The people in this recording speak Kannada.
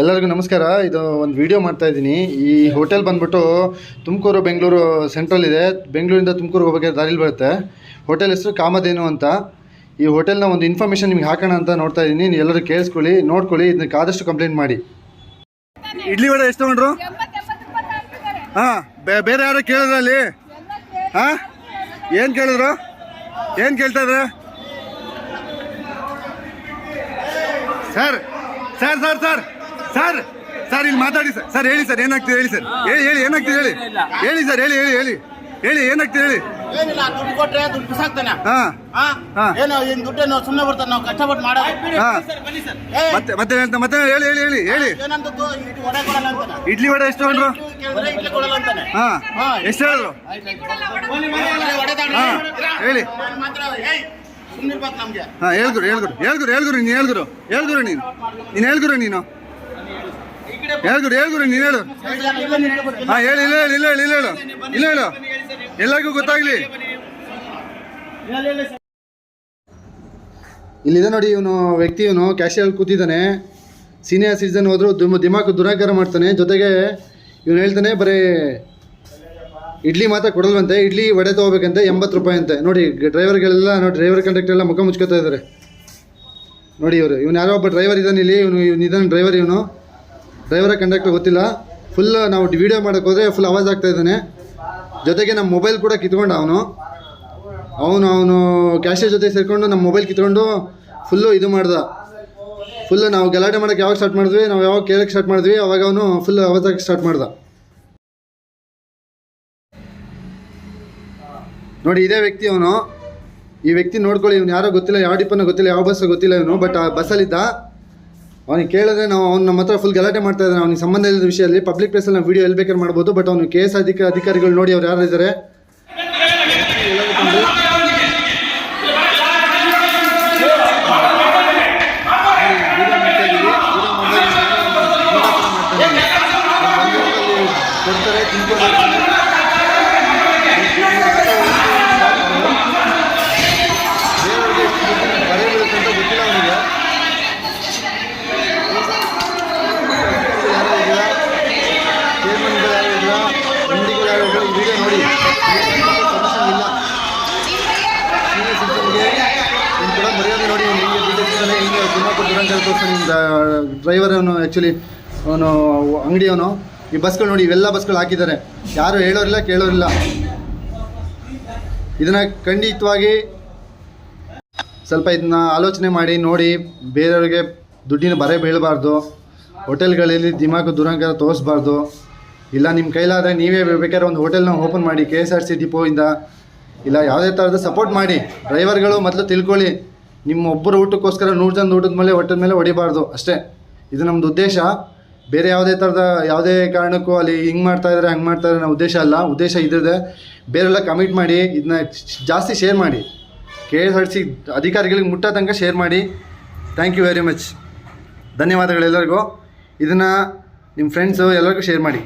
ಎಲ್ಲರಿಗೂ ನಮಸ್ಕಾರ. ಇದು ಒಂದು ವಿಡಿಯೋ ಮಾಡ್ತಾ ಇದ್ದೀನಿ. ಈ ಹೋಟೆಲ್ ಬಂದ್ಬಿಟ್ಟು ತುಮಕೂರು, ಬೆಂಗಳೂರು ಸೆಂಟ್ರಲ್ ಇದೆ. ಬೆಂಗಳೂರಿಂದ ತುಮಕೂರು ಹೋಗಕ್ಕೆ ದಾರಿಲಿ ಬರುತ್ತೆ. ಹೋಟೆಲ್ ಹೆಸರು ಕಾಮಧೇನು ಅಂತ. ಈ ಹೋಟೆಲ್ನ ಒಂದು ಇನ್ಫಾರ್ಮೇಷನ್ ನಿಮ್ಗೆ ಹಾಕೋಣ ಅಂತ ನೋಡ್ತಾ ಇದ್ದೀನಿ. ನೀವು ಎಲ್ಲರೂ ಕೇಳಿಸ್ಕೊಳ್ಳಿ, ನೋಡ್ಕೊಳ್ಳಿ ಇದನ್ನ ಆದಷ್ಟು ಕಂಪ್ಲೇಂಟ್ ಮಾಡಿ. ಇಡ್ಲಿ ವಡೆ ಎಷ್ಟು ತಗೊಂಡ್ರು? ಹಾಂ ಬೇರೆ ಯಾರು ಕೇಳಿದ್ರ ಅಲ್ಲಿ? ಹಾಂ? ಏನು ಕೇಳಿದ್ರು? ಏನು ಕೇಳ್ತಾ ಇದ್ರ? Sir sir sir sir. Sir sir ಇಲ್ಲಿ ಮಾತಾಡಿ ಸರ್. ಸರ್ ಹೇಳಿ ಸರ್ ಏನಾಗ್ತಿದೆ ಹೇಳಿ ಸರ್. ಹೇಳಿ ಹೇಳಿ ಏನಾಗ್ತಿದೆ ಹೇಳಿ. ಹೇಳಿ ಸರ್ ಹೇಳಿ ಹೇಳಿ ಹೇಳಿ. ಹೇಳಿ ಏನಾಗ್ತಿದೆ ಹೇಳಿ. ಏನಿಲ್ಲ ದುಡ್ಡು ಕೊಟ್ರೆ ದುಡ್ಡು ಬಿಸಾಕ್ತಾನೆ. ಹಾಂ. ಹಾ? ಹಾ. ಏನು ಏನ್ ದುಡ್ಡೇನು ಸುಮ್ಮನೆ ಬರ್ತಾನೆ ನಾವು ಕಷ್ಟಪಟ್ಟು ಮಾಡೋ ಮತ್ತೆ ಮತ್ತೆ ಹೇಳ್ತಾ- ಮತ್ತೆ ಹೇಳಿ ಹೇಳಿ ಹೇಳಿ ಹೇಳಿ. ಏನಂತದ್ದು ಇಡ್ಲಿ ವಡೆ ಎಷ್ಟು ಹೇಳ್ರು ಕೇಳಿದ್ರೆ ಇಡ್ಲಿ ಕೊಡಲ್ಲ ಅಂತಾನೆ. ಹಾಂ. ಹಾ. ಎಷ್ಟು ಹೇಳಿದ್ರು? ಹೇಳಿ. ಅವ್ನು ಮಾತ್ರ ಏಯ್ ಸುಮ್ಮನಿರ್ಬೇಕು ನಮ್ಗೆ. ಹಾಂ ಹೇಳ್ಗುರು ಹೇಳ್ಗುರು ಹೇಳ್ಗುರು ಹೇಳ್ಗುರು ನೀನು ಹೇಳಿದ್ರು ಹೇಳ್ಗುರು ನೀನು. ನೀನು ಹೇಳ್ಗುರು ನೀನು. ಹೇಳ್ಗುರು ಹೇಳ್ಗುರು ನೀನು ಹೇಳು. ಹಾ, ಹೇಳಿ, ಇಲ್ಲ ಹೇಳಿ ಇಲ್ಲ ಹೇಳಿ ಇಲ್ಲ ಹೇಳು ಇಲ್ಲ. ಹೇಳು ಎಲ್ಲರಿಗೂ ಗೊತ್ತಾಗ್ಲಿ. ಇಲ್ಲಿದೆ ನೋಡಿ ಇವನು ವ್ಯಕ್ತಿ, ಇವನು ಕ್ಯಾಶಿಯರ್ ಕೂತಿದ್ದಾನೆ. ಸೀನಿಯರ್ ಸಿಟಿಸನ್ ಹೋದ್ರು ದುಮ್ ದಿಮಾಕು ದುರಾಕಾರ ಮಾಡ್ತಾನೆ. ಜೊತೆಗೆ ಇವನು ಹೇಳ್ತಾನೆ, ಬರೀ, ಇಡ್ಲಿ ಮಾತ್ರ ಕೊಡಲ್ವಂತೆ, ಇಡ್ಲಿ ವಡೆ ತೊಗೋಬೇಕಂತೆ, ಎಂಬತ್ತು ರೂಪಾಯಿ ಅಂತೆ. ನೋಡಿ ಡ್ರೈವರ್ಗಳೆಲ್ಲ ನೋಡಿ ಡ್ರೈವರ್ ಕಂಡಕ್ಟರ್ ಎಲ್ಲ ಮುಖ ಮುಚ್ಕೋತಾ ಇದ್ದಾರೆ. ನೋಡಿ ಇವರು, ಇವನು ಯಾರೋ ಒಬ್ಬ ಡ್ರೈವರ್ ಇದ್ದಾನೆ ಇಲ್ಲಿ, ಇವನು ಇವನು ಡ್ರೈವರ್ ಇವನು. ಡ್ರೈವರ ಕಂಡಕ್ಟರ್ ಗೊತ್ತಿಲ್ಲ. ಫುಲ್ ನಾವು ವಿಡಿಯೋ ಮಾಡಕ್ಕೆ ಹೋದರೆ ಫುಲ್ ಅವಾಜ್ ಆಗ್ತಾ ಇದ್ದಾನೆ. ಜೊತೆಗೆ ನಮ್ಮ ಮೊಬೈಲ್ ಕೂಡ ಕಿತ್ಕೊಂಡ ಅವನು. ಅವನು ಅವನು ಕ್ಯಾಶಿಯರ್ ಜೊತೆ ಸೇರಿಕೊಂಡು ನಮ್ಮ ಮೊಬೈಲ್ ಕಿತ್ಕೊಂಡು ಫುಲ್ಲು ಇದು ಮಾಡ್ದ. ಫುಲ್ಲು ನಾವು ಗಲಾಟೆ ಮಾಡೋಕ್ಕೆ ಯಾವಾಗ ಸ್ಟಾರ್ಟ್ ಮಾಡಿದ್ವಿ, ನಾವು ಯಾವಾಗ ಕೇಳಕ್ಕೆ ಸ್ಟಾರ್ಟ್ ಮಾಡಿದ್ವಿ, ಅವಾಗ ಅವನು ಫುಲ್ ಆವಾಜಾಗಿ ಸ್ಟಾರ್ಟ್ ಮಾಡ್ದ. ನೋಡಿ, ಇದೇ ವ್ಯಕ್ತಿ ಅವನು. ಈ ವ್ಯಕ್ತಿ ನೋಡ್ಕೊಳ್ಳಿ, ಇವನು ಯಾರೋ ಗೊತ್ತಿಲ್ಲ, ಯಾವ ಡಿಪನ್ನ ಗೊತ್ತಿಲ್ಲ, ಯಾವ ಬಸ್ಸೋ ಗೊತ್ತಿಲ್ಲ ಇವನು ಬಟ್ ಆ ಬಸ್ಸಲ್ಲಿದ್ದ ಅವನಿಗೆ ಕೇಳಿದ್ರೆ ನಾವು ಅವ್ನು ನಮ್ಮ ಹತ್ರ ಫುಲ್ ಗಲಾಟೆ ಮಾಡ್ತಾ ಇದ್ದಾನೆ ಅವ್ನಿಗೆ ಸಂಬಂಧ ಇಲ್ಲದ ವಿಷಯದಲ್ಲಿ ಪಬ್ಲಿಕ್ ಪ್ಲೇಸಲ್ಲಿ ನಾವು ವಿಡಿಯೋ ಎಲ್ಲಿ ಬೇಕಾದ್ರೆ ಮಾಡ್ಬೋದು ಬಟ್ ಅವನು ಕೆ ಎಸ್ ಅಧಿಕ ಅಧಿಕಾರಿಗಳು ನೋಡಿ ಅವ್ರು ಯಾರು ಇದ್ದಾರೆ ನೋಡಿ. ಡ್ರೈವರ್ ಅವನು ಆ್ಯಕ್ಚುಲಿ ಅವನು ಅಂಗಡಿಯವನು ಈ ಬಸ್ಗಳು ನೋಡಿ, ಇವೆಲ್ಲ ಬಸ್ಗಳು ಹಾಕಿದ್ದಾರೆ. ಯಾರು ಹೇಳೋರಿಲ್ಲ, ಕೇಳೋರಿಲ್ಲ. ಇದನ್ನು ಖಂಡಿತವಾಗಿ ಸ್ವಲ್ಪ ಇದನ್ನ ಆಲೋಚನೆ ಮಾಡಿ, ನೋಡಿ, ಬೇರೆಯವ್ರಿಗೆ ದುಡ್ಡಿನ ಬರೆ ಬೀಳಬಾರ್ದು. ಹೋಟೆಲ್ಗಳಲ್ಲಿ ದಿಮಾಕು ದುರಂಕಾರ ತೋರಿಸ್ಬಾರ್ದು. ಇಲ್ಲ ನಿಮ್ಮ ಕೈಲಾದರೆ ನೀವೇ ಬೇಕಾದ್ರೆ ಒಂದು ಹೋಟೆಲ್ನ ಓಪನ್ ಮಾಡಿ ಕೆ ಎಸ್ ಆರ್ ಸಿ ಡಿಪೋಯಿಂದ ಇಲ್ಲ, ಯಾವುದೇ ಥರದ ಸಪೋರ್ಟ್ ಮಾಡಿ. ಡ್ರೈವರ್ಗಳು ಮೊದಲು ತಿಳ್ಕೊಳ್ಳಿ. ನಿಮ್ಮ ಒಬ್ಬರು ಊಟಕ್ಕೋಸ್ಕರ ನೂರು ಜನ ಊಟದ ಮೇಲೆ, ಹೊಟ್ಟದ ಮೇಲೆ ಹೊಡಿಬಾರ್ದು ಅಷ್ಟೇ. ಇದು ನಮ್ಮದು ಉದ್ದೇಶ. ಬೇರೆ ಯಾವುದೇ ಥರದ ಯಾವುದೇ ಕಾರಣಕ್ಕೂ ಅಲ್ಲಿ ಹಿಂಗೆ ಮಾಡ್ತಾ ಇದ್ದಾರೆ ಹಂಗೆ ಮಾಡ್ತಾ ಇದ್ದಾರೆ ಉದ್ದೇಶ ಅಲ್ಲ. ಉದ್ದೇಶ ಇದ್ರದೆ. ಬೇರೆಲ್ಲ ಕಮಿಟ್ ಮಾಡಿ ಇದನ್ನ ಜಾಸ್ತಿ ಶೇರ್ ಮಾಡಿ. ಕೆ ಎಸ್ ಆರ್ ಸಿ ಅಧಿಕಾರಿಗಳಿಗೆ ಮುಟ್ಟ ತನಕ ಶೇರ್ ಮಾಡಿ. ಥ್ಯಾಂಕ್ ಯು ವೆರಿ ಮಚ್ ಧನ್ಯವಾದಗಳು ಎಲ್ಲರಿಗೂ. ಇದನ್ನು ನಿಮ್ಮ ಫ್ರೆಂಡ್ಸು ಎಲ್ಲರಿಗೂ ಶೇರ್ ಮಾಡಿ.